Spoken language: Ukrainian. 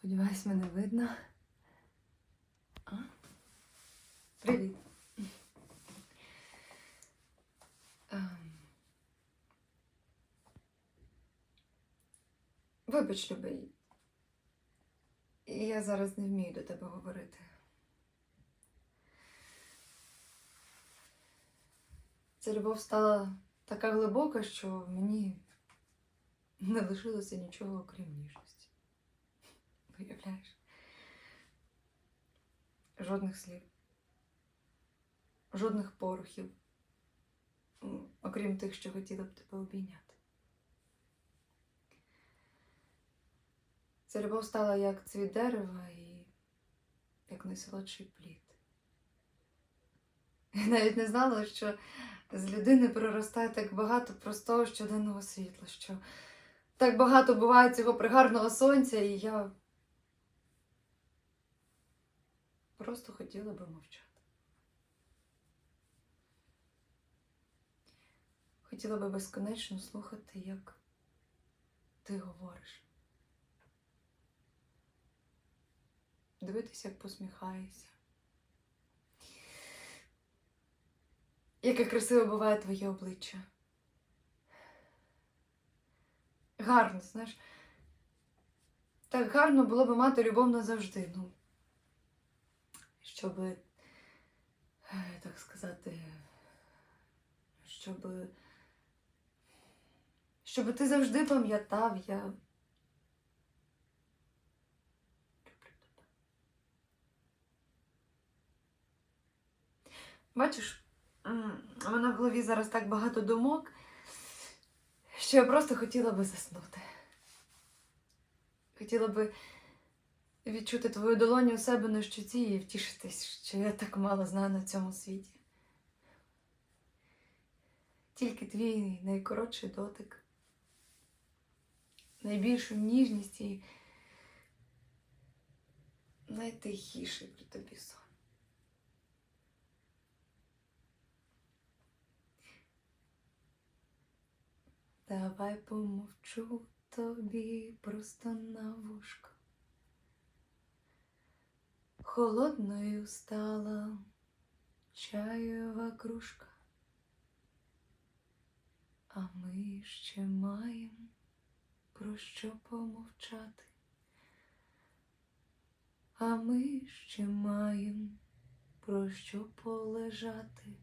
Сподіваюсь, мене видно. А? Привіт. Ем. Вибач, любий. Я зараз не вмію до тебе говорити. Ця любов стала така глибока, що мені не лишилося нічого окрім ніжності. Виявляєш? Жодних слів, жодних порухів, окрім тих, що хотіла б тебе обійняти. Ця любов стала як цвіт дерева і як найсолодший плід. Я навіть не знала, що з людини проростає так багато простого щоденного світла, що так багато буває цього пригарного сонця, і я просто хотіла би мовчати. Хотіла би безконечно слухати, як ти говориш. Дивитися, як посміхаєшся. Яке красиве буває твоє обличчя. Гарно, знаєш. Так гарно було би мати любов назавжди. Ну, щоб, е, так сказати, щоб, щоб ти завжди пам'ятав, я. Бачиш, у мене в голові зараз так багато думок, що я просто хотіла би заснути. Хотіла би відчути твою долоню у себе на щоці і втішитись, що я так мало знаю на цьому світі. Тільки твій найкоротший дотик, найбільшу ніжність і найтихіший при тобі сон. Давай помовчу тобі просто на вушко. Холодною стала чаєва кружка, а ми ще маємо про що помовчати. А ми ще маємо про що полежати.